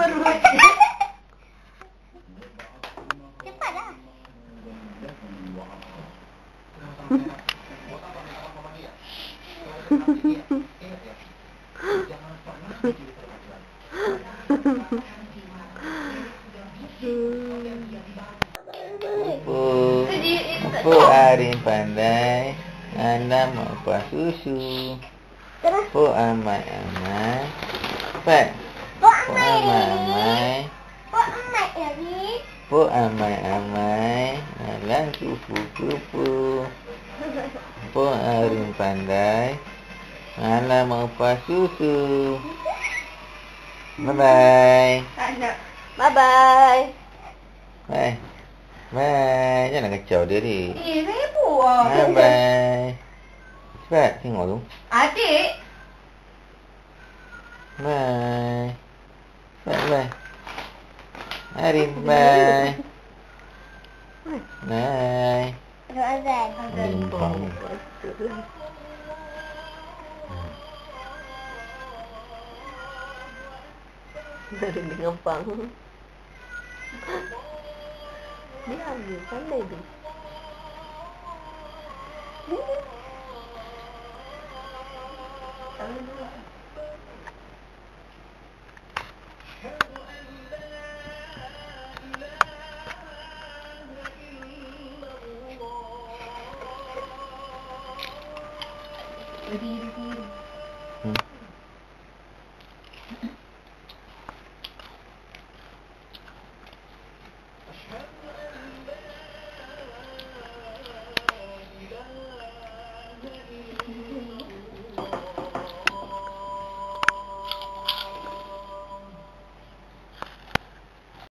perut. Cepatlah. Pu arin pandai, anak apa susu. Terus. Pu amai amai, pat. Pu amai. amai Pok amai amai amai, alang kupu kupu. Pu arin pandai, anak apa susu. Bye bye. Tak nak. Bye-bye. Bye. Bye. Jangan kacau dia ni. Eh, ribut ah. Bye bye. Cepat tengok tu. Adik. Bye. Bye bye. Hari bye. Bye. Terus azan. Limpang. Dari dengan pang. Dia ambil pandai tu. Tak boleh. Hmm.